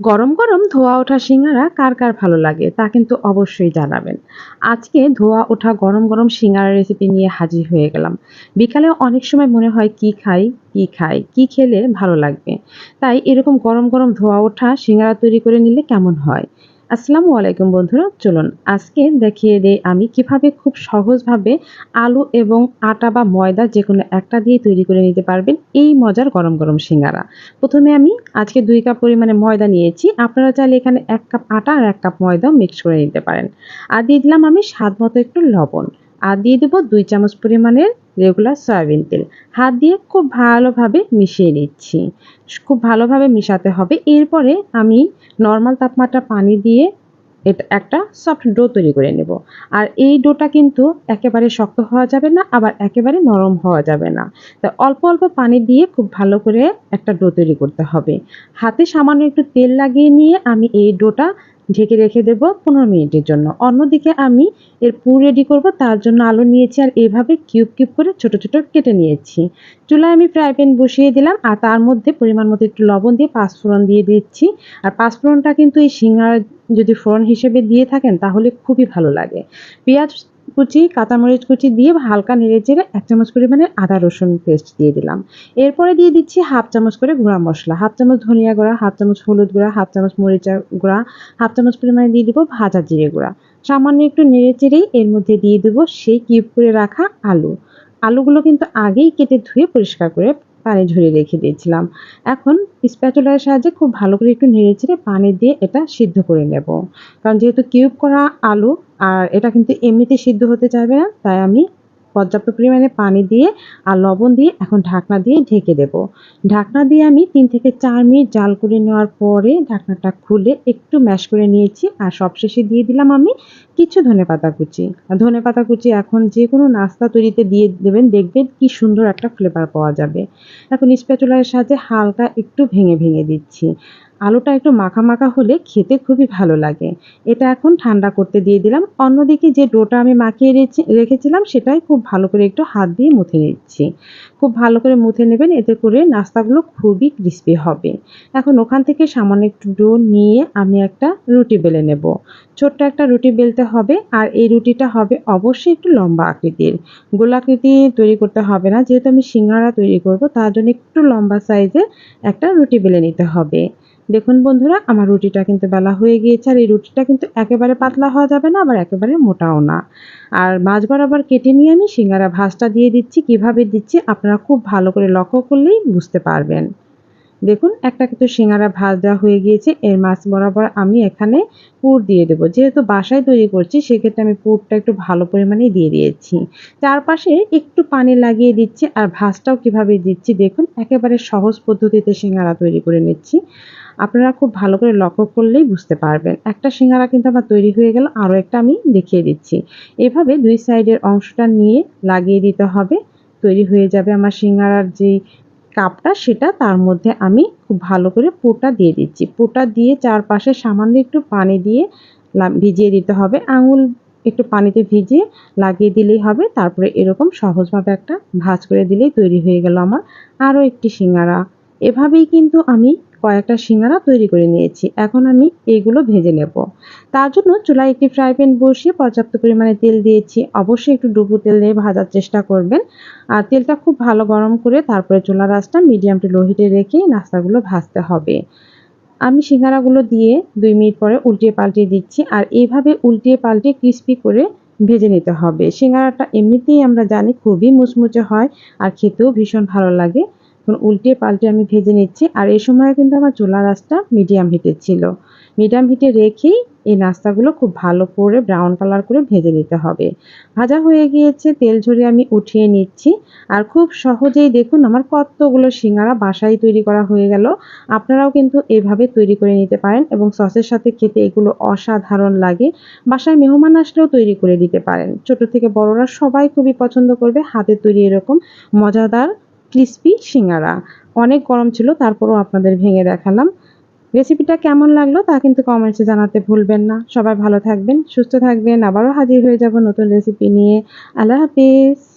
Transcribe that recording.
গরম গরম ধোয়া ওঠা সিঙ্গারা কার কার ভালো লাগে তা কিন্তু অবশ্যই জানাবেন। আজকে ধোয়া ওঠা গরম গরম সিঙ্গারা রেসিপি নিয়ে হাজির হয়ে গেলাম। বিকালে অনেক সময় মনে হয় কি খাই কি খাই, কি খেলে ভালো লাগবে। তাই এরকম গরম গরম ধোয়া ওঠা সিঙ্গারা তৈরি করে নিলে কেমন হয়? আসসালামু আলাইকুম বন্ধুরা, চলুন আজকে দেখিয়ে দেই আমি কীভাবে খুব সহজভাবে আলু এবং আটা বা ময়দা যে কোনো একটা দিয়ে তৈরি করে নিতে পারবেন এই মজার গরম গরম সিঙ্গারা। প্রথমে আমি আজকে দুই কাপ পরিমাণে ময়দা নিয়েছি, আপনারা চাইলে এখানে এক কাপ আটা আর এক কাপ ময়দা মিক্স করে নিতে পারেন। আর দিয়ে দিলাম আমি স্বাদ মতো একটু লবণ। আর দিয়ে দেবো দুই চামচ পরিমাণের রেগুলার সয়াবিন তেল। হাত দিয়ে খুব ভালোভাবে মিশিয়ে নিচ্ছি। খুব ভালোভাবে মিশাতে হবে। এরপরে আমি নর্মাল তাপমাত্রা পানি দিয়ে এটা একটা সফট ডো তৈরি করে নেব। আর এই ডোটা কিন্তু একেবারে শক্ত হওয়া যাবে না, আবার একেবারে নরম হওয়া যাবে না। তা অল্প অল্প পানি দিয়ে খুব ভালো করে একটা ডো তৈরি করতে হবে। হাতে সামান্য একটু তেল লাগিয়ে নিয়ে আমি এই ডোটা ঢেকে রেখে দেব পনেরো মিনিটের জন্য। অন্যদিকে আমি এর পুর রেডি করব, তার জন্য আলু নিয়েছি আর এভাবে কিউব কিউব করে ছোট ছোট কেটে নিয়েছি। চুলায় আমি ফ্রাই প্যান বসিয়ে দিলাম আর তার মধ্যে পরিমাণ মতো একটু লবণ দিয়ে পাঁচফোড়ন দিয়ে দিচ্ছি। আর পাঁচফোড়নটা কিন্তু এই সিঙ্গার যদি ফোড়ন হিসেবে দিয়ে থাকেন তাহলে খুবই ভালো লাগে। পেঁয়াজ কুচি, কাঁচামরিচ কুচি দিয়ে হালকা নেড়ে চেড়ে এক চামচ পরিমাণে আদা, রসুন পেস্ট দিয়ে দিলাম। এরপরে দিয়ে দিচ্ছি হাফ চামচ করে গুঁড়া মশলা। হাফ চামচ ধনিয়া গুঁড়া, হাফ চামচ হলুদ গুঁড়া, হাফ চামচ মরিচা গুঁড়া, হাফ চামচ পরিমাণে দিয়ে দিব ভাজা জিরে গুঁড়া। সামান্য একটু নেড়ে চেড়েই এর মধ্যে দিয়ে দেবো সেই কিউব করে রাখা আলু। আলুগুলো কিন্তু আগেই কেটে ধুয়ে পরিষ্কার করে পানি ঝরিয়ে রেখে দিয়েছিলাম। এখন স্প্যাচুলার সাহায্যে খুব ভালো করে একটু নেড়ে চেড়ে পানি দিয়ে এটা সিদ্ধ করে নেব। কারণ যেহেতু কিউব করা আলু, আর এটা কিন্তু এমনিতে সিদ্ধ হতে চাইবে না, তাই আমি পর্যাপ্ত পরিমাণে পানি দিয়ে আর লবণ দিয়ে এখন ঢাকনা দিয়ে ঢেকে দেব। ঢাকনা দিয়ে আমি তিন থেকে চার মিনিট জাল করে নেওয়ার পরে ঢাকনাটা খুলে একটু ম্যাশ করে নিয়েছি আর সবশেষে দিয়ে দিলাম আমি কিছু ধনে পাতা কুচি। ধনে পাতা কুচি এখন যে কোনো নাস্তা তৈরিতে দিয়ে দেবেন, দেখবেন কি সুন্দর একটা ফ্লেভার পাওয়া যাবে। এখন স্প্যাচুলার সাহায্যে হালকা একটু ভেঙে ভেঙে দিচ্ছি। আলুটা একটু মাখা মাখা হলে খেতে খুবই ভালো লাগে। এটা এখন ঠান্ডা করতে দিয়ে দিলাম। অন্যদিকে যে ডোটা আমি মাখিয়ে রেখেছিলাম সেটাই খুব ভালো করে একটু হাত দিয়ে মুথে নিচ্ছি। খুব ভালো করে মুথে নেবেন, এতে করে নাস্তাগুলো খুবই ক্রিস্পি হবে। এখন ওখান থেকে সামান্য একটু ডো নিয়ে আমি একটা রুটি বেলে নেব। ছোট্ট একটা রুটি বেলতে হবে, আর এই রুটিটা হবে অবশ্যই একটু লম্বা আকৃতির। গোলাকৃতি তৈরি করতে হবে না, যেহেতু আমি সিঙ্গারা তৈরি করব, তার জন্য একটু লম্বা সাইজের একটা রুটি বেলে নিতে হবে। দেখুন বন্ধুরা, আমার রুটিটা কিন্তু বেলা হয়ে গিয়েছে আর এই রুটিটা কিন্তু একেবারে পাতলা হওয়া যাবে না, আবার একেবারে মোটাও না। আর মাছ বরাবর কেটে নিয়ে আমি সিঙ্গারা ভাজটা দিয়ে দিচ্ছি। কীভাবে দিচ্ছি আপনারা খুব ভালো করে লক্ষ্য করলেই বুঝতে পারবেন। দেখুন, একটা কিন্তু সিঙ্গারা ভাজ হয়ে গিয়েছে, এর মাছ বরাবর আমি এখানে পুর দিয়ে দেবো। যেহেতু বাসায় তৈরি করছি, সেক্ষেত্রে আমি পুরটা একটু ভালো পরিমাণে দিয়ে দিয়েছি। চারপাশে একটু পানি লাগিয়ে দিচ্ছি আর ভাজটাও কীভাবে দিচ্ছি দেখুন, একেবারে সহজ পদ্ধতিতে সিঙ্গারা তৈরি করে নিচ্ছি। আপনারা খুব ভালো করে লক্ষ্য করলেই বুঝতে পারবেন। একটা সিঙ্গারা কিন্তু আমার তৈরি হয়ে গেল, আরও একটা আমি দেখিয়ে দিচ্ছি। এভাবে দুই সাইডের অংশটা নিয়ে লাগিয়ে দিতে হবে, তৈরি হয়ে যাবে আমার সিঙ্গারার যে কাপটা সেটা তার মধ্যে আমি খুব ভালো করে পোটা দিয়ে দিচ্ছি। পোটা দিয়ে চারপাশে সামান্য একটু পানি দিয়ে ভিজিয়ে দিতে হবে। আঙুল একটু পানিতে ভিজিয়ে লাগিয়ে দিলেই হবে। তারপরে এরকম সহজভাবে একটা ভাজ করে দিলেই তৈরি হয়ে গেল আমার। আরও একটি সিঙ্গারা। এভাবেই কিন্তু আমি কয়েকটা সিঙ্গারা তৈরি করে নিয়েছি। এখন আমি এইগুলো ভেজে নেব। তার জন্য চুলায় একটি ফ্রাই প্যান বসিয়ে পর্যাপ্ত পরিমাণে তেল দিয়েছি। অবশ্যই একটু ডুবো তেল দিয়ে ভাজার চেষ্টা করবেন। আর তেলটা খুব ভালো গরম করে তারপরে চুলা রাসটা মিডিয়াম টু রেখে নাস্তাগুলো ভাজতে হবে। আমি সিঙ্গারাগুলো দিয়ে দুই মিনিট পরে উল্টিয়ে পাল্টিয়ে দিচ্ছি। আর এইভাবে উল্টিয়ে পাল্টিয়ে ক্রিস্পি করে ভেজে নিতে হবে। সিঙ্গারাটা এমনিতেই আমরা জানি খুবই মুচমুচে হয় আর খেতেও ভীষণ ভালো লাগে। এখন উল্টে পাল্টে আমি ভেজে নিচ্ছি। আর এই সময় কিন্তু আমার চুলা রাসটা মিডিয়াম হিটে ছিল। মিডিয়াম হিটে রেখেই এই নাস্তাগুলো খুব ভালো করে ব্রাউন কালার করে ভেজে নিতে হবে। ভাজা হয়ে গিয়েছে, তেল ঝরিয়ে আমি উঠিয়ে নিচ্ছি। আর খুব সহজেই দেখুন আমার কতগুলো সিঙ্গারা বাসায় তৈরি করা হয়ে গেল। আপনারাও কিন্তু এভাবে তৈরি করে নিতে পারেন এবং সসের সাথে খেতে এগুলো অসাধারণ লাগে। বাসায় মেহমান আসলেও তৈরি করে দিতে পারেন। ছোট থেকে বড়রা সবাই খুবই পছন্দ করবে, হাতে তৈরি এরকম মজাদার ক্রিসপি সিঙ্গারা। অনেক গরম ছিল, তারপরও আপনাদের ভেঙে দেখালাম। রেসিপিটা কেমন লাগল তা কিন্তু কমেন্টসে জানাতে ভুলবেন না। সবাই ভালো থাকবেন, সুস্থ থাকবেন, আবারও হাজির হয়ে যাব নতুন রেসিপি নিয়ে। আল্লাহ হাফিজ।